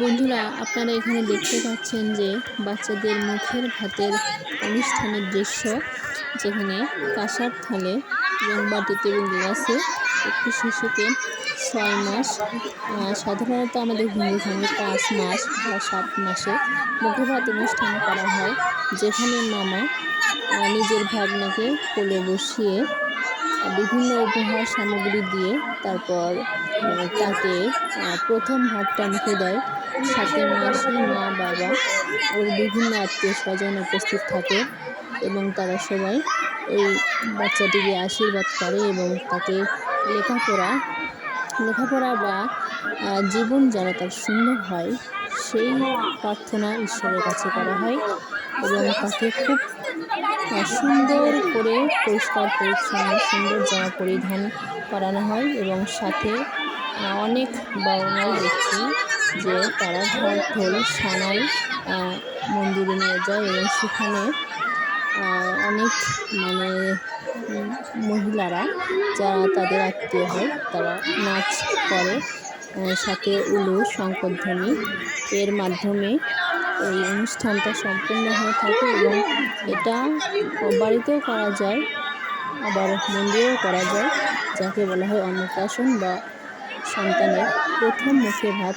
বন্ধুরা, আপনারা এখানে দেখতে পাচ্ছেন যে বাচ্চাদের মুখের ভাতের অনুষ্ঠানের দৃশ্য, যেখানে কাঁসার থালে এবং বাটিতে এবং গ্লাসে একটি শিশুকে ছয় মাস সাধারণত আমাদের হিন্দু ধর্মে পাঁচ মাস বা সাত মাসে মুখে ভাত অনুষ্ঠান করা হয়, যেখানে মামা নিজের ভাগনাকে কোলে বসিয়ে বিভিন্ন উপহার সামগ্রী দিয়ে তারপর তাকে প্রথম ভাতটা মুখে দেয়। সাথে মাসি, মা, বাবা, ওর বিভিন্ন আত্মীয় স্বজন উপস্থিত থাকে এবং তারা সবাই এই বাচ্চাটিকে আশীর্বাদ করে এবং তাকে লেখাপড়া লেখাপড়া বা জীবন যেন তার সুন্দর হয়, সেই প্রার্থনা ঈশ্বরের কাছে করা হয় এবং তাকে খুব সুন্দর করে পরিষ্কার পরিচ্ছন্ন, সুন্দর জামা পরিধান করানো হয় এবং সাথে অনেক বাবা দেখছি যে তারা ঘর ঢোল সানাই মন্দিরে নিয়ে যায় এবং সেখানে অনেক মানে মহিলারা যারা তাদের আত্মীয় হয়, তারা নাচ করে সাথে উলু, শঙ্করধ্বনি এর মাধ্যমে এই অনুষ্ঠানটা সম্পূর্ণ হয়ে থাকে এবং এটা বাড়িতেও করা যায়, আবার মন্দিরেও করা যায়, যাকে বলা হয় অন্নপ্রাশন বা সন্তানের প্রথম মুখে ভাত।